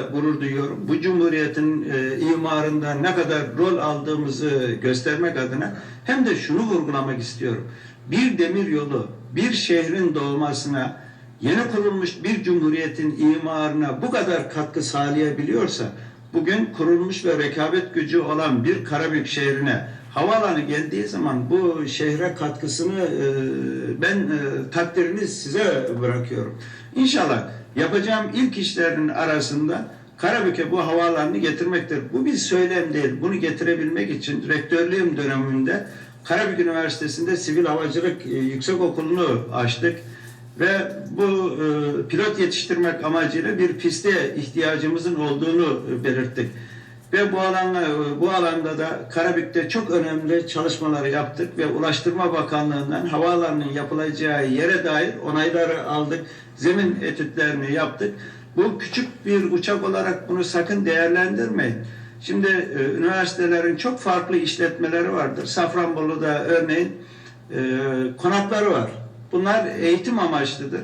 gurur duyuyorum. Bu cumhuriyetin e, imarında ne kadar rol aldığımızı göstermek adına hem de şunu vurgulamak istiyorum. Bir demir yolu, bir şehrin doğmasına, yeni kurulmuş bir cumhuriyetin imarına bu kadar katkı sağlayabiliyorsa, bugün kurulmuş ve rekabet gücü olan bir Karabük şehrine havaalanı geldiği zaman bu şehre katkısını e, ben e, takdirini size bırakıyorum. İnşallah yapacağım ilk işlerin arasında Karabük'e bu havaalanını getirmektir. Bu bir söylem değil. Bunu getirebilmek için rektörlüğüm döneminde Karabük Üniversitesi'nde Sivil Havacılık e, Yüksek Okulu'nu açtık ve bu e, pilot yetiştirmek amacıyla bir piste ihtiyacımızın olduğunu e, belirttik. Ve bu alanla bu alanda da Karabük'te çok önemli çalışmaları yaptık ve Ulaştırma Bakanlığı'ndan havaalanının yapılacağı yere dair onayları aldık. Zemin etütlerini yaptık. Bu küçük bir uçak olarak bunu sakın değerlendirmeyin. Şimdi e, üniversitelerin çok farklı işletmeleri vardır. Safranbolu'da örneğin e, konakları var. Bunlar eğitim amaçlıdır.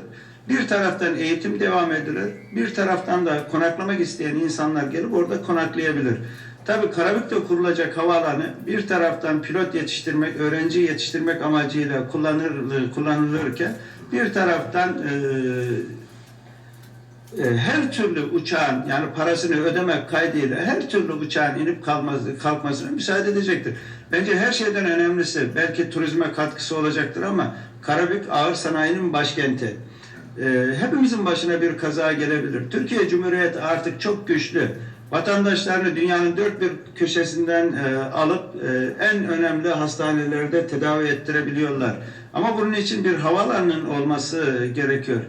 Bir taraftan eğitim devam edilir, bir taraftan da konaklamak isteyen insanlar gelip orada konaklayabilir. Tabii Karabük'te kurulacak havaalanı bir taraftan pilot yetiştirmek, öğrenci yetiştirmek amacıyla kullanır, kullanılırken bir taraftan e, e, her türlü uçağın yani parasını ödemek kaydıyla her türlü uçağın inip kalması, kalkmasına müsaade edecektir. Bence her şeyden önemlisi belki turizme katkısı olacaktır ama Karabük ağır sanayinin başkenti. Ee, hepimizin başına bir kaza gelebilir. Türkiye Cumhuriyeti artık çok güçlü. Vatandaşlarını dünyanın dört bir köşesinden e, alıp e, en önemli hastanelerde tedavi ettirebiliyorlar. Ama bunun için bir havaalanının olması gerekiyor.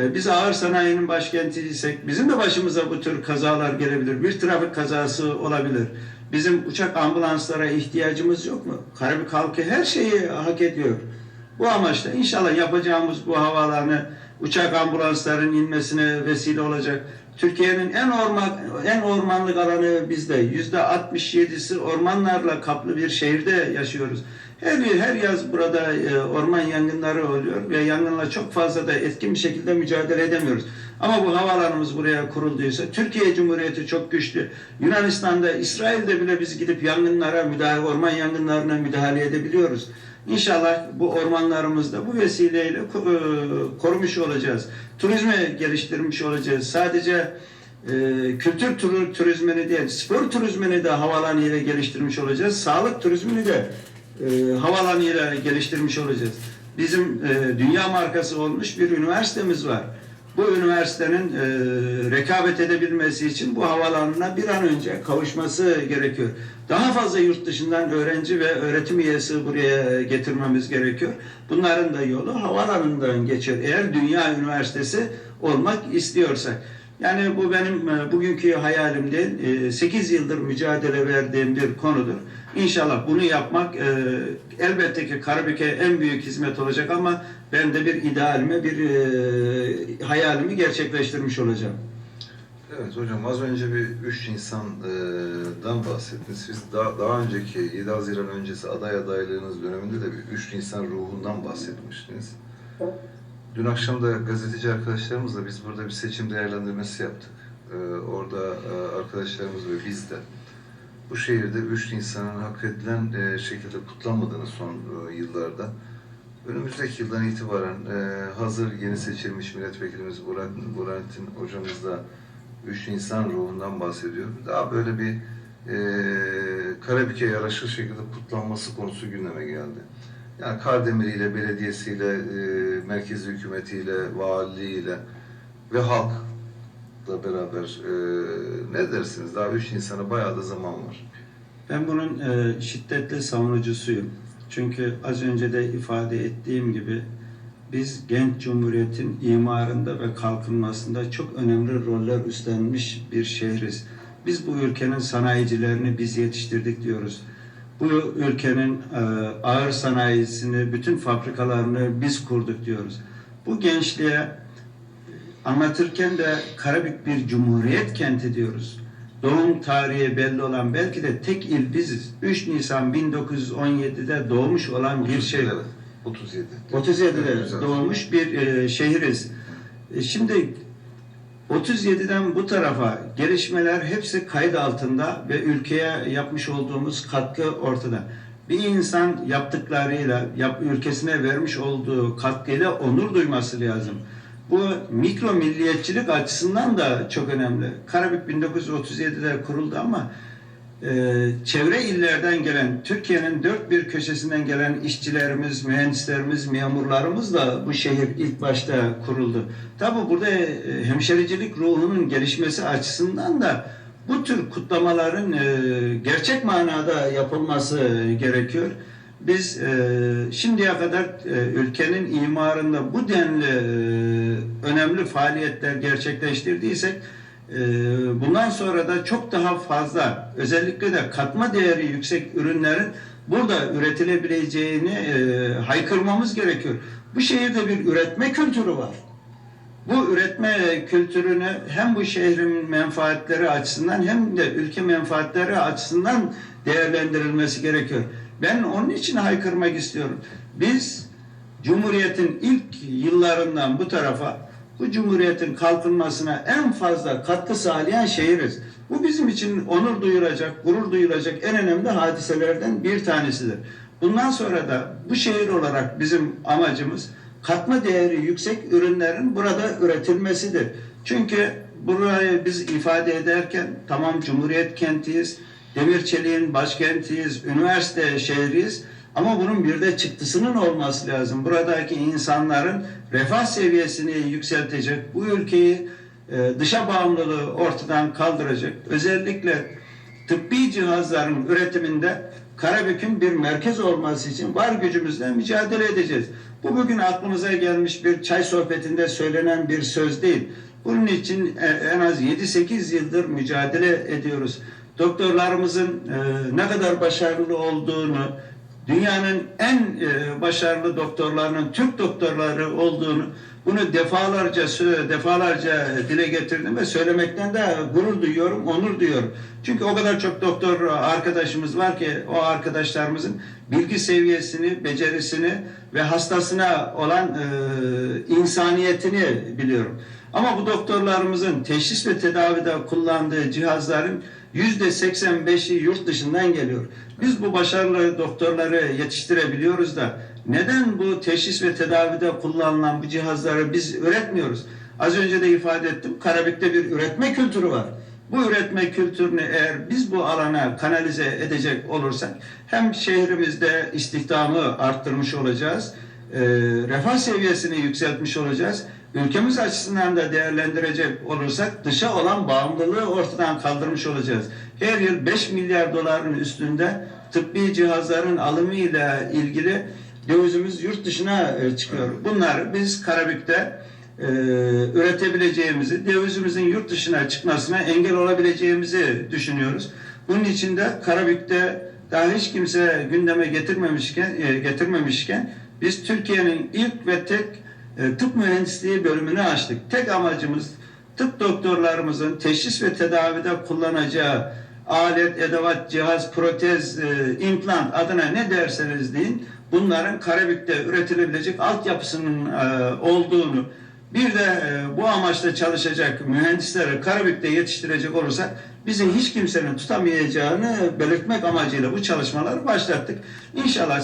E, biz ağır sanayinin başkentiysek bizim de başımıza bu tür kazalar gelebilir. Bir trafik kazası olabilir. Bizim uçak ambulanslara ihtiyacımız yok mu? Karabük halkı her şeyi hak ediyor. Bu amaçla inşallah yapacağımız bu havaalanı uçak ambulansların inmesine vesile olacak. Türkiye'nin en orman en ormanlık alanı bizde. Yüzde 67'si ormanlarla kaplı bir şehirde yaşıyoruz. Her her yaz burada e, orman yangınları oluyor ve yangınla çok fazla da etkin bir şekilde mücadele edemiyoruz. Ama bu havaalanımız buraya kurulduysa Türkiye Cumhuriyeti çok güçlü. Yunanistan'da, İsrail'de bile biz gidip yangınlara müdahale, orman yangınlarına müdahale edebiliyoruz. İnşallah bu ormanlarımızda bu vesileyle e, korumuş olacağız. Turizmi geliştirmiş olacağız. Sadece e, kültür turizmini değil, spor turizmini de havalanı ile geliştirmiş olacağız. Sağlık turizmini de e, havalanı ile geliştirmiş olacağız. Bizim e, dünya markası olmuş bir üniversitemiz var. Bu üniversitenin e, rekabet edebilmesi için bu havalanına bir an önce kavuşması gerekiyor. Daha fazla yurt dışından öğrenci ve öğretim üyesi buraya getirmemiz gerekiyor. Bunların da yolu havalanından geçiyor. Eğer dünya üniversitesi olmak istiyorsak. Yani bu benim e, bugünkü hayalim değil. E, 8 yıldır mücadele verdiğim bir konudur. İnşallah bunu yapmak e, elbette ki Karabük'e en büyük hizmet olacak ama ben de bir idealimi, bir e, hayalimi gerçekleştirmiş olacağım. Evet hocam az önce bir 3 Nisan'dan bahsettiniz. Siz daha, daha önceki 7 Haziran öncesi aday adaylığınız döneminde de bir 3 Nisan ruhundan bahsetmiştiniz. Dün akşam da gazeteci arkadaşlarımızla biz burada bir seçim değerlendirmesi yaptık. Ee, orada e, arkadaşlarımız ve biz de bu şehirde 3 Nisan'ın hak edilen e, şekilde kutlanmadığını son e, yıllarda önümüzdeki yıldan itibaren e, hazır yeni seçilmiş milletvekilimiz Burak, Burhanettin hocamız da 3 Nisan ruhundan bahsediyor. Daha böyle bir e, Karabük'e yaraşır şekilde kutlanması konusu gündeme geldi. Yani Kardemir ile, belediyesiyle, e, merkezi hükümetiyle, valiliğiyle ve halkla beraber e, ne dersiniz? Daha 3 Nisan'a bayağı da zaman var. Ben bunun e, şiddetli savunucusuyum. Çünkü az önce de ifade ettiğim gibi biz genç cumhuriyetin imarında ve kalkınmasında çok önemli roller üstlenmiş bir şehriz. Biz bu ülkenin sanayicilerini biz yetiştirdik diyoruz. Bu ülkenin e, ağır sanayisini, bütün fabrikalarını biz kurduk diyoruz. Bu gençliğe anlatırken de Karabük bir cumhuriyet kenti diyoruz. Doğum tarihi belli olan belki de tek il biziz. 3 Nisan 1917'de doğmuş olan bir şey. Evet, 37. 37'de Evet, güzel. doğmuş bir e, şehiriz. E, şimdi 37'den bu tarafa gelişmeler hepsi kayıt altında ve ülkeye yapmış olduğumuz katkı ortada. Bir insan yaptıklarıyla, yap, ülkesine vermiş olduğu katkıyla onur duyması lazım. Bu mikro milliyetçilik açısından da çok önemli. Karabük 1937'de kuruldu ama e, çevre illerden gelen, Türkiye'nin dört bir köşesinden gelen işçilerimiz, mühendislerimiz, memurlarımız da bu şehir ilk başta kuruldu. Tabi burada e, hemşericilik ruhunun gelişmesi açısından da bu tür kutlamaların e, gerçek manada yapılması gerekiyor. Biz e, şimdiye kadar e, ülkenin imarında bu denli e, önemli faaliyetler gerçekleştirdiysek e, bundan sonra da çok daha fazla özellikle de katma değeri yüksek ürünlerin burada üretilebileceğini e, haykırmamız gerekiyor. Bu şehirde bir üretme kültürü var. Bu üretme kültürünü hem bu şehrin menfaatleri açısından hem de ülke menfaatleri açısından değerlendirilmesi gerekiyor. Ben onun için haykırmak istiyorum. Biz Cumhuriyet'in ilk yıllarından bu tarafa bu Cumhuriyet'in kalkınmasına en fazla katkı sağlayan şehiriz. Bu bizim için onur duyuracak, gurur duyuracak en önemli hadiselerden bir tanesidir. Bundan sonra da bu şehir olarak bizim amacımız katma değeri yüksek ürünlerin burada üretilmesidir. Çünkü burayı biz ifade ederken tamam Cumhuriyet kentiyiz, demir çeliğin başkentiyiz, üniversite şehriyiz ama bunun bir de çıktısının olması lazım. Buradaki insanların refah seviyesini yükseltecek, bu ülkeyi e, dışa bağımlılığı ortadan kaldıracak. Özellikle tıbbi cihazların üretiminde Karabük'ün bir merkez olması için var gücümüzle mücadele edeceğiz. Bu bugün aklımıza gelmiş bir çay sohbetinde söylenen bir söz değil. Bunun için e, en az 7-8 yıldır mücadele ediyoruz. Doktorlarımızın e, ne kadar başarılı olduğunu, dünyanın en e, başarılı doktorlarının Türk doktorları olduğunu bunu defalarca defalarca dile getirdim ve söylemekten de gurur duyuyorum, onur duyuyorum. Çünkü o kadar çok doktor arkadaşımız var ki o arkadaşlarımızın bilgi seviyesini, becerisini ve hastasına olan e, insaniyetini biliyorum. Ama bu doktorlarımızın teşhis ve tedavide kullandığı cihazların yüzde 85'i yurt dışından geliyor. Biz bu başarılı doktorları yetiştirebiliyoruz da neden bu teşhis ve tedavide kullanılan bu cihazları biz üretmiyoruz? Az önce de ifade ettim. Karabük'te bir üretme kültürü var. Bu üretme kültürünü eğer biz bu alana kanalize edecek olursak hem şehrimizde istihdamı arttırmış olacağız, e, refah seviyesini yükseltmiş olacağız. Ülkemiz açısından da değerlendirecek olursak dışa olan bağımlılığı ortadan kaldırmış olacağız. Her yıl 5 milyar doların üstünde tıbbi cihazların alımıyla ilgili dövizimiz yurt dışına e, çıkıyor. Bunlar biz Karabük'te e, üretebileceğimizi, dövizimizin yurt dışına çıkmasına engel olabileceğimizi düşünüyoruz. Bunun için de Karabük'te daha hiç kimse gündeme getirmemişken, e, getirmemişken biz Türkiye'nin ilk ve tek e, tıp mühendisliği bölümünü açtık. Tek amacımız tıp doktorlarımızın teşhis ve tedavide kullanacağı alet, edevat, cihaz, protez, e, implant adına ne derseniz deyin bunların Karabük'te üretilebilecek altyapısının e, olduğunu bir de e, bu amaçla çalışacak mühendisleri Karabük'te yetiştirecek olursak bizi hiç kimsenin tutamayacağını belirtmek amacıyla bu çalışmaları başlattık. İnşallah